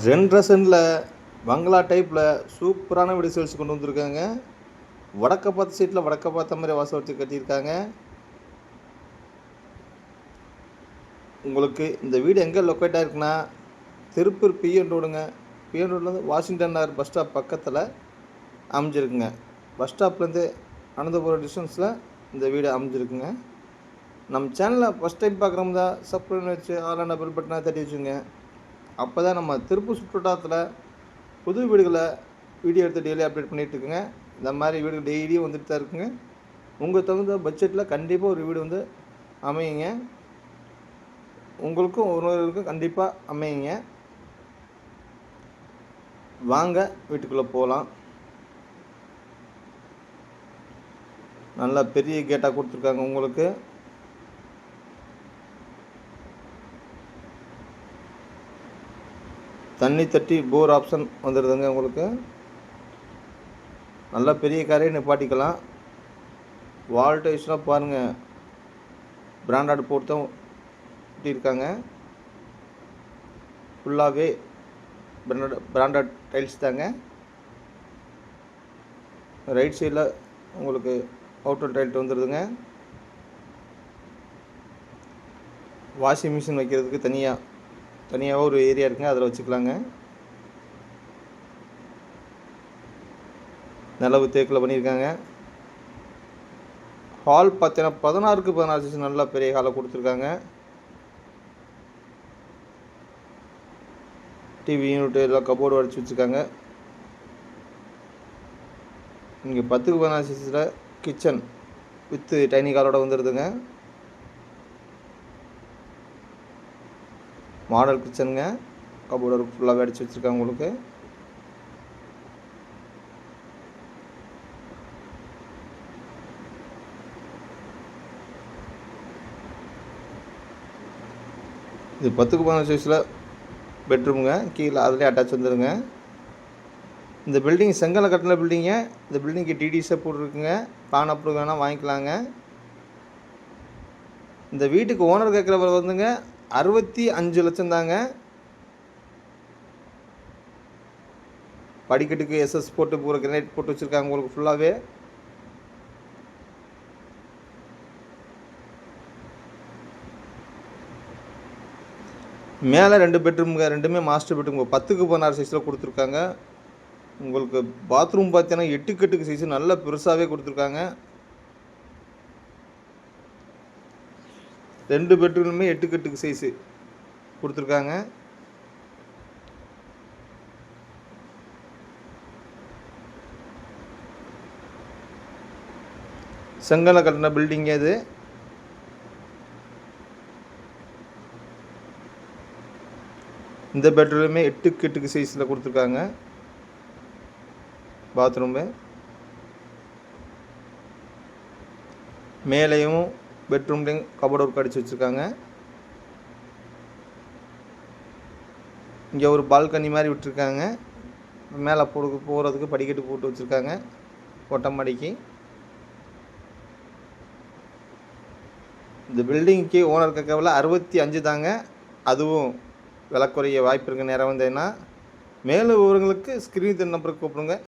ஜென்ரேஷனில் பங்களா டைப்பில் சூப்பரான வீடு சேல்ஸ் கொண்டு வந்திருக்காங்க. வடக்க பார்த்த சீட்டில் வடக்க பார்த்த மாதிரி வாசல் வச்சு கட்டியிருக்காங்க. உங்களுக்கு இந்த வீடு எங்கே லொக்கேட் ஆயிருக்குன்னா திருப்பூர் பிஎன் ரோடுங்க பிஎன் ரோட்லேருந்து வாஷிங்டன் நகர் பஸ் ஸ்டாப் பக்கத்தில் அமைஞ்சிருக்குங்க. பஸ் ஸ்டாப்லேருந்து அனந்தபுரம் டிஸ்டன்ஸில் இந்த வீடு அமைஞ்சிருக்குங்க. நம்ம சேனலில் ஃபஸ்ட் டைம் பார்க்குறோம் தான் சப்ஸ்கிரைப் வச்சு ஆளான பில் பட்டனாக தட்டி வச்சுங்க அப்போ தான் நம்ம திருப்பூர் சுற்றுவட்டாரத்தில் புது வீடுகளை வீடியோ எடுத்து டெய்லி அப்டேட் பண்ணிகிட்ருக்குங்க இந்த மாதிரி வீடு டெய்லியும் வந்துட்டு தான் இருக்குங்க. உங்கள் தகுந்த பட்ஜெட்டில் கண்டிப்பாக ஒரு வீடு வந்து அமையுங்க. உங்களுக்கும் ஒருவருக்கும் கண்டிப்பாக அமையுங்க. வாங்க வீட்டுக்குள்ளே போகலாம் நல்லா பெரிய கேட்டாக கொடுத்துருக்காங்க உங்களுக்கு. தண்ணி தட்டி போர் ஆப்ஷன் வந்துடுதுங்க உங்களுக்கு. நல்லா பெரிய காரையே நிப்பாட்டிக்கலாம். வால்டேஜ்லாம் பாருங்கள் பிராண்டட் போட்டு தான் ஒட்டியிருக்காங்க ஃபுல்லாகவே பிராண்டட் பிராண்டட் டைல்ஸ் தாங்க. ரைட் சைடில் உங்களுக்கு அவுட்டர் டைல்ட் வந்துடுதுங்க வாஷிங் மிஷின் வைக்கிறதுக்கு தனியாக தனியாக ஒரு ஏரியா இருக்குங்க அதில் வச்சுக்கலாங்க. நிலவு தேக்கில் பண்ணியிருக்காங்க. ஹால் பார்த்தீங்கன்னா பதினாறுக்கு பதினாறு சைஸ் நல்லா பெரிய ஹாலை கொடுத்துருக்காங்க. டிவி யூனிட் எல்லாம் கபோர்டு அடிச்சு வச்சுருக்காங்க. இங்கே பத்துக்கு பதினாறு சைஸில் கிச்சன் வித்து டைனிங் ஹாலோட வந்துடுதுங்க மாடல் கிச்சனுங்க கபோர்டு ஃபுல்லாக அடிச்சு வச்சுருக்காங்க உங்களுக்கு. இது பத்துக்கு பதினஞ்சு சைஸில் பெட்ரூமுங்க கீழே அதுலேயே அட்டாச் வந்துடுங்க இந்த பில்டிங் செங்கலை கட்டின பில்டிங்க இந்த பில்டிங்க்கு டிடிஸை போட்டிருக்குங்க. பிளான் அப்ரூவ் வேணால் வாங்கிக்கலாங்க. இந்த வீட்டுக்கு ஓனர் கேட்குறவர் வந்துங்க. அறுபத்தி அஞ்சு லட்சம் தாங்க படிக்கட்டுக்கு எஸ்எஸ் போட்டு பூரா கிரனைட் போட்டு வச்சுருக்காங்க உங்களுக்கு ஃபுல்லாகவே மேலே ரெண்டு பெட்ரூம்ங்க ரெண்டுமே மாஸ்டர் பெட்ரூம் பத்துக்கு பதினாறு சைஸில் கொடுத்துருக்காங்க. உங்களுக்கு பாத்ரூம் பார்த்தீங்கன்னா எட்டுக்கு எட்டுக்கு சைஸ் நல்லா பெருசாகவே கொடுத்துருக்காங்க. ரெண்டு பெட்ரூமுமே எட்டுக்கு எட்டுக்கு சைஸு கொடுத்துருக்காங்க. செங்கலை கட்டின பில்டிங் இது. இந்த பெட்ரூமே எட்டுக்கு எட்டுக்கு சைஸில் கொடுத்துருக்காங்க. பாத்ரூமு மேலேயும் பெட்ரூம்லேயும் கபோர்ட் ஒர்க் அடித்து வச்சுருக்காங்க. இங்கே ஒரு பால்கனி மாதிரி விட்டுருக்காங்க. மேலே போ போகிறதுக்கு படிக்கட்டு போட்டு வச்சுருக்காங்க. ஒட்டமாடிக்கு இந்த பில்டிங்க்கு ஓனர் கேட்கவில்ல அறுபத்தி அஞ்சு தாங்க. அதுவும் விலை குறைய வாய்ப்பு இருக்குது நேரம் வந்ததுன்னா மேலும் விவரங்களுக்கு ஸ்க்ரீன் நம்பருக்கு கூப்பிடுங்க.